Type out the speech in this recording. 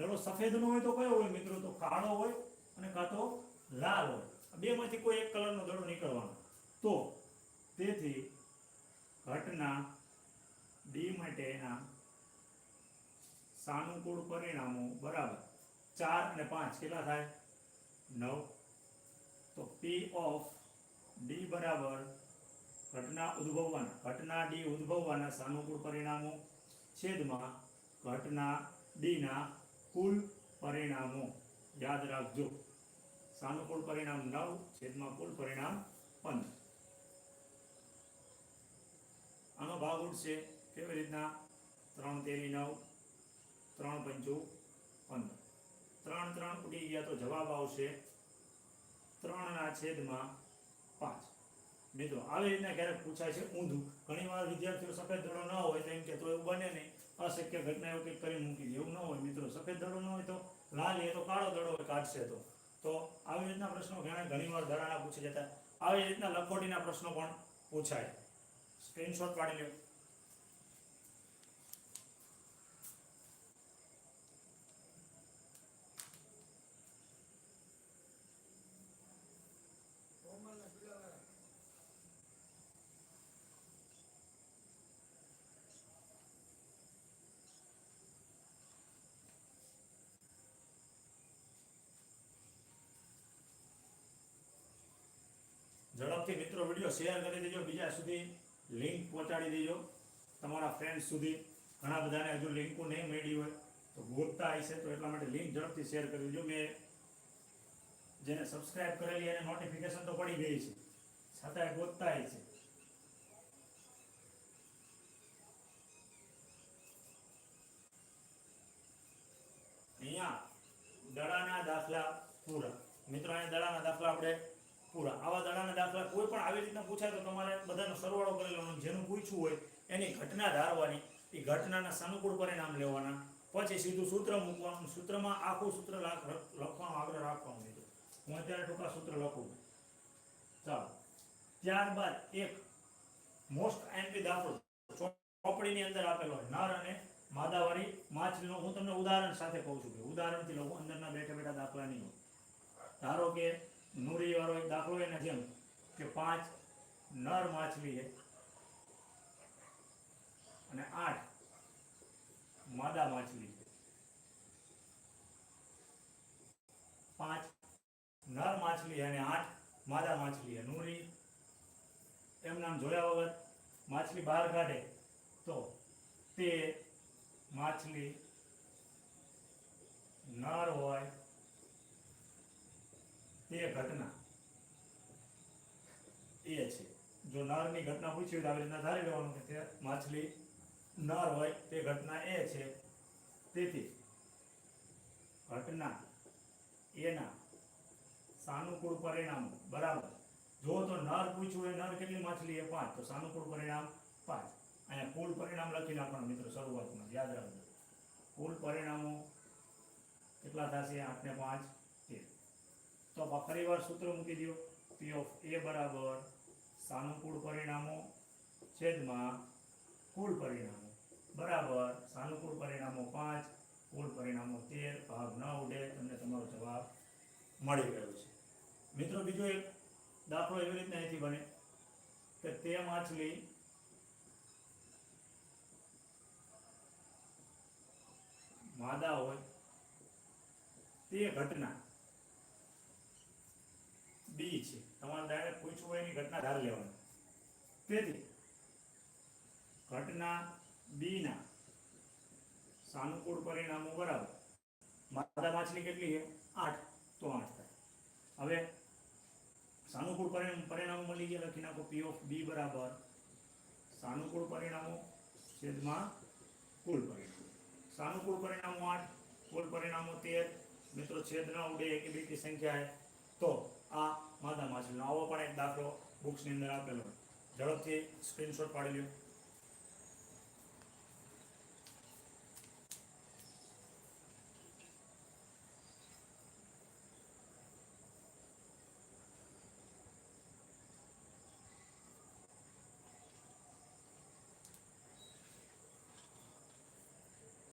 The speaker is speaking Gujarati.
દડો સફેદનો હોય તો કયો હોય મિત્રો? તો કાળો હોય અને કાં તો લાલ હોય. બેમાંથી કોઈ એક કલરનો દડો નીકળવાનો. તો તેથી ઘટના ડી માટેના સાનુકૂળ પરિણામો બરાબર ચાર અને પાંચ કેટલા થાય? નવ. તો પી ઓફ ડી બરાબર ઘટના ઉદ્ભવવાના, ઘટના ડી ઉદ્ભવવાના સાનુકૂળ પરિણામો છેદમાં ઘટના ડીના કુલ પરિણામો. યાદ રાખજો. સાનુકૂળ પરિણામ નવ, છેદમાં કુલ પરિણામ પંદર. આનો ભાગ ઉઠશે કેવી રીતના? ત્રણ તેરી નવ, ત્રણ પંચુ પંદર. ત્રણ ત્રણ ઉડી ગયા તો જવાબ આવશે ત્રણના છેદમાં પાંચ. મિત્રો આવી રીતના ક્યારેક પૂછાય છે ઊંધું. ઘણી વાર વિદ્યાર્થીઓ સફેદ દડો ન હોય તો એમ કે તો એવું બને નહીં. અશક્ય ઘટના એવું કંઈક કરી મૂકી દે. એવું ન હોય મિત્રો. સફેદ દડો ન હોય તો લાલ એ તો કાળો દડો હોય, કાઢશે તો. તો આવી રીતના પ્રશ્નો ઘણા ઘણી વાર દડાના પૂછી જતા. આવી રીતના લખોટીના પ્રશ્નો પણ પૂછાય. સ્ક્રીનશોટ પાડી લો ઝડપથી મિત્રો વીડિયો શેર કરી દેજો. બીજા સુધી લિંક પહોંચાડી દેજો. તમારા ફ્રેન્ડ સુધી ઘણા બધાને હજુ લિંકો નહીં મળી હોય તો ગોતતા હશે તો એટલા માટે લિંક ઝડપથી શેર કરી દેજો. મેં જેને સબસ્ક્રાઇબ કરેલી એને નોટિફિકેશન તો પડી ગઈ છે. છતાંય ગોતતા છે અહીંયા દડાના દાખલા પૂરા. મિત્રો, અહીંયા દડાના દાખલા આપણે પૂરા. આવા દાડાના દાખલા કોઈ પણ આવી રીતના પૂછાય તો તમારે બધાનો સરવાળો કરી જેનું પૂછવું હોય એની ઘટના ધારવાની. એ ઘટનાના સાનુકૂળ પરિણામ લેવાના. પછી સીધું સૂત્ર મૂકવાનું. સૂત્રમાં આખું સૂત્ર લખવાનો આગ્રહ રાખવાનો મિત્રો હું અત્યારે ટૂંકા સૂત્ર લખું. ચાલો. ત્યારબાદ એક મોસ્ટ એમપી દાખલો ચોપડીની અંદર આપેલો હોય. નર અને માદાવાળી માછલીનો. હું તમને ઉદાહરણ સાથે કહું છું કે ઉદાહરણથી લઉં અંદરના બેઠા બેઠા દાખલા નહીં ધારો કે નુરી વાળો એક દાખલો એના જેમ કે પાંચ નર માછલી છે. અને આઠ માદા માછલી છે. પાંચ નર માછલી અને આઠ માદા માછલી નુરી એમ નામ જોયા વગર માછલી બહાર કાઢે તો તે માછલી નર હોય તે ઘટના. એ છે. જો નરની ઘટના પૂછી હોય તો આવી રીતના ધારી લેવાનું કે માછલી નર હોય, તે ઘટના એ છે. તેથી, ઘટના એના સાનુકૂળ પરિણામ, બરાબર. જો તો નર પૂછ્યું હોય, નર કેટલી માછલી એ? પાંચ. તો સાનુકૂળ પરિણામ પાંચ. અહીંયા કુલ પરિણામ લખી નાખવાનું મિત્રો શરૂઆતમાં, યાદ રાખજો. કુલ પરિણામો કેટલા થશે? આઠ પાંચ. તો આ ફરી વાર સૂત્ર મૂકી દો પી ઓફ એ બરાબર સાનુકૂળ પરિણામો છેદમાં કુલ પરિણામો. બરાબર સાનુકૂળ પરિણામો પાંચ, કુલ પરિણામો તેર, ભાગ ન ઉડે, તમને તમારો જવાબ મળી ગયો છે. મિત્રો, બીજો એક દાખલો એવી રીતના અહીંથી બને કે તે માછલી માદા હોય તે ઘટના બી છે. તમારે ડાયરેક્ટ પૂછવું હોય એની ઘટના ધાર લેવાની. તેથી, ઘટના બી ના સાનુકૂળ પરિણામો બરાબર. માદા માછલી કેટલી છે? આઠ. તો આઠ થાય. હવે સાનુકૂળ પરિણામ, પરિણામો મળી ગયા, લખી નાખો પી ઓફ બી બરાબર. સાનુકૂળ પરિણામો છેદમાં કુલ પરિણામો. સાનુકૂળ પરિણામો આઠ, કુલ પરિણામો તેર. મિત્રો, છેદ ન ઉડે, એક બેકી સંખ્યા છે. તો આ માદા માછલીનો. આવો પણ એક દાખલો બુક્સની અંદર આપેલો. ઝડપથી સ્ક્રીનશોટ પાડી લ્યો.